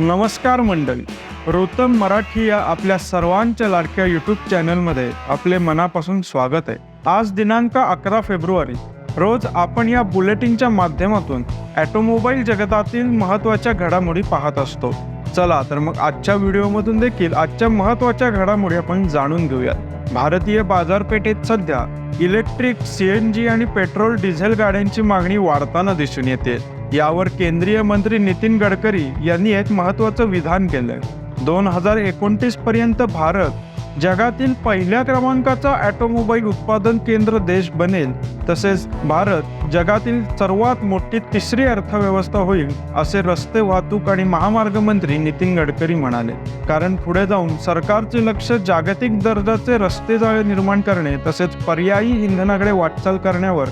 नमस्कार मंडळी. रोतम मराठी या आपल्या सर्वांच्या लाडक्या यूट्यूब चॅनलमध्ये आपले मनापासून स्वागत आहे. आज दिनांक अकरा फेब्रुवारी रोज आपण या बुलेटिनच्या माध्यमातून ॲटोमोबाईल जगतातील महत्त्वाच्या घडामोडी पाहत असतो. चला तर मग आजच्या व्हिडिओमधून देखील आजच्या महत्त्वाच्या घडामोडी आपण जाणून घेऊयात. भारतीय बाजारपेठेत सध्या इलेक्ट्रिक सी एन जी आणि पेट्रोल डिझेल गाड्यांची मागणी वाढताना दिसून येते. यावर केंद्रीय मंत्री नितीन गडकरी यांनी एक महत्त्वाचं विधान केलंय. दोन हजार एकोणतीस पर्यंत भारत जगातील पहिल्या क्रमांकाचा ॲटोमोबाईल उत्पादन केंद्र देश बनेल तसेच भारत जगातील सर्वात मोठी तिसरी अर्थव्यवस्था होईल असे रस्ते वाहतूक आणि महामार्ग मंत्री नितीन गडकरी म्हणाले. कारण पुढे जाऊन सरकारचे लक्ष जागतिक दर्जाचे रस्ते जाळे निर्माण करणे तसेच पर्यायी इंधनाकडे वाटचाल करण्यावर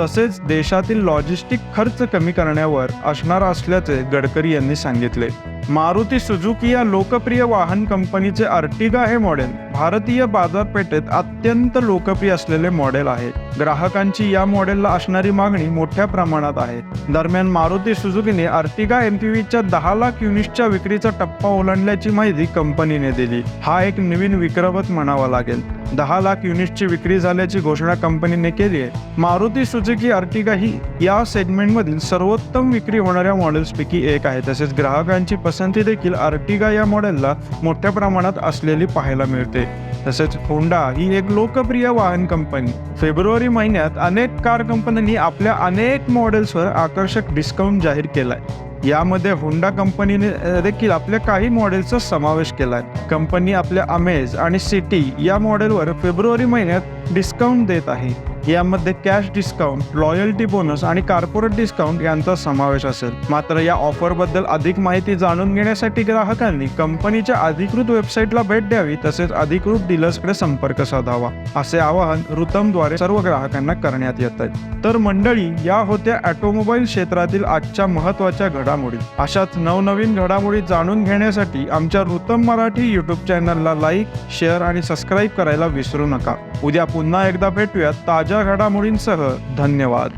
तसेच देशातील लॉजिस्टिक खर्च कमी करण्यावर असणार असल्याचे गडकरी यांनी सांगितले. मारुती सुझुकी या लोकप्रिय वाहन कंपनीचे अर्टिगा हे मॉडेल भारतीय बाजारपेठेत अत्यंत लोकप्रिय असलेले मॉडेल आहे. ग्राहकांची या मॉडेलला असणारी मागणी मोठ्या प्रमाणात आहे. दरम्यान मारुती सुझुकीने अर्टिगा एमपीव्हीच्या दहा लाख युनिट्सच्या विक्रीचा टप्पा ओलांडल्याची माहिती कंपनीने दिली. हा एक नवीन विक्रमच म्हणावा लागेल. दहा लाख युनिट्सची विक्री झाल्याची घोषणा कंपनीने केली आहे मारुती सुझुकी आर्टिका ही या सेगमेंटमधील सर्वोत्तम विक्री होणाऱ्या मॉडेल्सपैकी एक आहे. तसेच ग्राहकांची पसंती देखील आर्टिका या मॉडेलला मोठ्या प्रमाणात असलेली पाहायला मिळते. तसेच होंडा ही एक लोकप्रिय वाहन कंपनी. फेब्रुवारी महिन्यात अनेक कार कंपन्यांनी आपल्या अनेक मॉडेल्सवर आकर्षक डिस्काउंट जाहीर केलाय. यामध्ये होंडा कंपनीने देखील आपल्या काही मॉडेलचा समावेश केला आहे कंपनी आपल्या अमेज आणि सिटी या मॉडेलवर फेब्रुवारी महिन्यात डिस्काउंट देत आहे. यामध्ये कॅश डिस्काउंट लॉयल्टी बोनस आणि कॉर्पोरेट डिस्काउंट यांचा समावेश असेल. मात्र या ऑफरबद्दल अधिक माहिती जाणून घेण्यासाठी ग्राहकांनी कंपनीच्या अधिकृत वेबसाईटला भेट द्यावी तसेच अधिकृत डीलर्सकडे संपर्क साधावा असे आवाहन रुतमद्वारे सर्व ग्राहकांना करण्यात येत आहे तर मंडळी या होत्या ऑटोमोबाईल क्षेत्रातील आजच्या महत्त्वाच्या घडामोडी. अशाच नवनवीन घडामोडी जाणून घेण्यासाठी आमच्या रुतम मराठी यूट्यूब चॅनलला लाईक शेअर आणि सबस्क्राईब करायला विसरू नका. उद्या पुन्हा एकदा भेटूयात ताज ताज्या घडामोडींसह धन्यवाद.